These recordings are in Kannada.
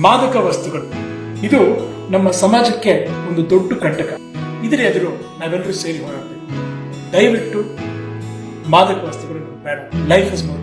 ಮಾದಕ ವಸ್ತುಗಳು. ಇದು ನಮ್ಮ ಸಮಾಜಕ್ಕೆ ಒಂದು ದೊಡ್ಡ ಕಂಟಕ ಇದರ ಎದುರು ನಾವೆಲ್ಲರೂ ಸೇರಿ ಹೋರಾಡಬೇಕು ದಯವಿಟ್ಟು ಮಾದಕ ವಸ್ತುಗಳನ್ನು ಬೇಡ. ಲೈಫ್ ಇಸ್ ಮೋರ್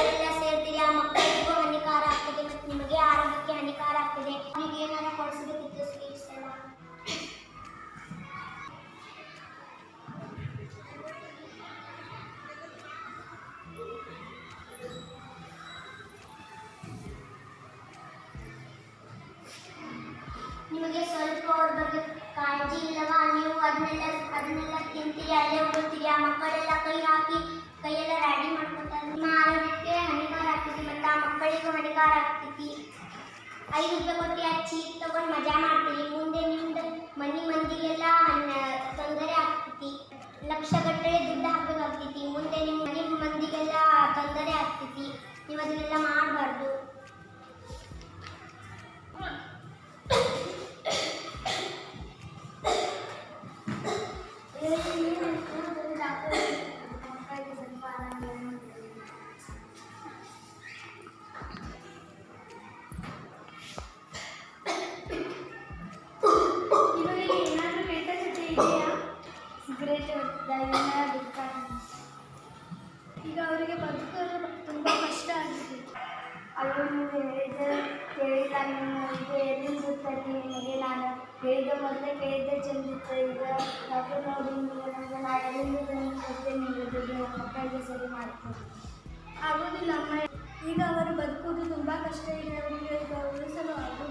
ನಿಮಗೆ ಸ್ವಲ್ಪ ಅವ್ರ ಬಗ್ಗೆ ಕಾಳಜಿ ಇಲ್ಲವಾ? ನೀವು ಅದನ್ನೆಲ್ಲ ಅದನ್ನೆಲ್ಲ ತಿಂತೀರಿ, ಅಲ್ಲೇ ಹೋಗ್ತೀರಿ ಆ ಮಕ್ಕಳೆಲ್ಲ ಕೈ ಹಾಕಿ ಕೈಯೆಲ್ಲ ರೆಡಿ ಮಾಡ್ಕೊತಾರೆ ನಿಮ್ಮ ಆರೋಗ್ಯಕ್ಕೆ ಹಾನಿಕಾರ ಆಗ್ತೈತಿ ಮತ್ತು ಆ ಮಕ್ಕಳಿಗೂ ಹಾನಿಕಾರ ಆಗ್ತೈತಿ ಐದು ರೂಪಾಯಿ ಕೊಟ್ಟು ಆ ಚೀಟ್ ತಗೊಂಡು ಮಜಾ ಮಾಡ್ತೀರಿ? ಮುಂದೆ ನಿಮ್ದು ಮನೆ ಮಂದಿಗೆಲ್ಲ ತೊಂದರೆ ಆಗ್ತೈತಿ ಲಕ್ಷಗಟ್ಟಲೆ ದುಡ್ಡು ಹಾಕಬೇಕಾಗ್ತೈತಿ ಮುಂದೆ ನಿಮ್ಮ ಮನೆ ಮಂದಿಗೆಲ್ಲ ತೊಂದರೆ ಆಗ್ತೈತಿ ನೀವು ಅದನ್ನೆಲ್ಲ ಮಾಡಬಾರ್ದು ಕೆಟ್ಟ ಚಟ ಇದೆಯಾ ಸಿಗರೇಟ್ ಈಗ ಅವರಿಗೆ ಬದುಕಲು ತುಂಬ ಕಷ್ಟ ಆಗಿದೆ ಅವರು ಹೇಳಿದ ಕೇಳಿಲ್ಲ ನಿಮಗೆ ಎಲ್ಲಿ ಗೊತ್ತಾಗಿ ನಿಮಗೆ ನಾನು ಹೇಳಿದ ಮೊದಲೇ ಕೇಳಿದ ಚಂದಿತ್ತು ಈಗ ಡಾಕ್ಟರ್ ನೋಡಿ ನನಗೆ ನಾ ಎಲ್ಲಿಂದ ನೀವು ಮಕ್ಕಳಿಗೆ ಸರಿ ಮಾಡ್ತೀನಿ ಆಗೋದಿಲ್ಲ ಅಮ್ಮ ಈಗ ಅವರು ಬದುಕುವುದು ತುಂಬ ಕಷ್ಟ ಇದೆ. ಅವರಿಗೆ ಈಗ ಉಳಿಸಲು ಆಗೋದಿಲ್ಲ